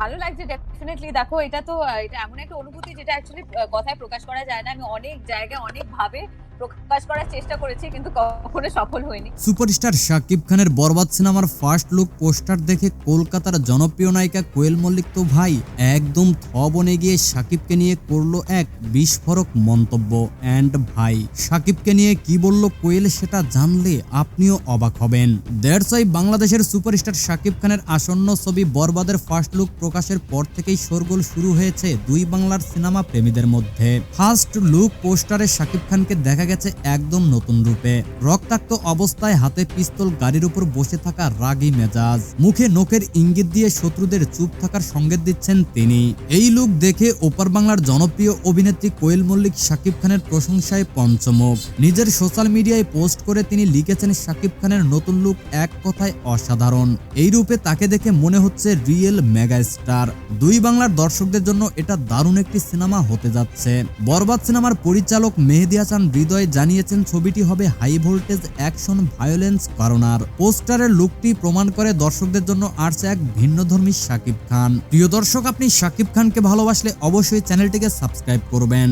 ভালো লাগছে ডেফিনেটলি দেখো, এটা তো এটা এমন একটা অনুভূতি যেটা অ্যাকচুয়ালি কথায় প্রকাশ করা যায় না। আমি অনেক জায়গায় অনেক ভাবে প্রকাশ করার চেষ্টা করেছি, কিন্তু কখনো সফল হয়নি। সুপারস্টার শাকিব খানের বরবাদ সিনেমার ফার্স্ট লুক পোস্টার দেখে কলকাতার জনপ্রিয় নায়িকা কোয়েল মল্লিক তো ভাই একদম থ বনে গিয়ে শাকিবকে নিয়ে করল এক বিস্ফোরক মন্তব্য। অ্যান্ড ভাই, শাকিবকে নিয়ে কি বলল কোয়েল সেটা জানলে আপনিও অবাক হবেন। ওয়াই বাংলাদেশের সুপারস্টার শাকিব খানের আসন্ন ছবি বরবাদের ফার্স্ট লুক প্রকাশের পর থেকেই শোরগোল শুরু হয়েছে দুই বাংলার সিনেমা প্রেমীদের মধ্যে। ফার্স্ট লুক পোস্টারে শাকিব খানকে দেখা গেছে একদম নতুন রূপে। রক্তাক্ত অবস্থায় হাতে পিস্তল গাড়ির উপর বসে থাকা রাগী মেজাজ। মুখে নোকের ইঙ্গিত দিয়ে শত্রুদের চুপ থাকার সঙ্গেত দিচ্ছেন তিনি। এই লুক দেখে ওপার বাংলার জনপ্রিয় অভিনেত্রী কোয়েল মল্লিক শাকিব খানের প্রশংসায় পঞ্চমুখ। নিজের সোশ্যাল মিডিয়ায় পোস্ট করে তিনি লিখেছেন, শাকিব খানের নতুন লুক এক কথায় অসাধারণ। এই রূপে তাকে দেখে মনে হচ্ছে রিয়েল মেগা স্টার দুই বাংলার দর্শকদের জন্য এটা দারুণ একটি সিনেমা হতে যাচ্ছে। বরবাদ সিনেমার পরিচালক মেহেদি হাসান হৃদয় জানিয়েছেন, ছবিটি হবে হাই ভোল্টেজ অ্যাকশন ভায়োলেন্স করোনার পোস্টারের লুকটি প্রমাণ করে দর্শকদের জন্য আসছে এক ভিন্নধর্মী শাকিব খান। প্রিয় দর্শক, আপনি শাকিব খানকে ভালোবাসলে অবশ্যই চ্যানেলটিকে সাবস্ক্রাইব করবেন।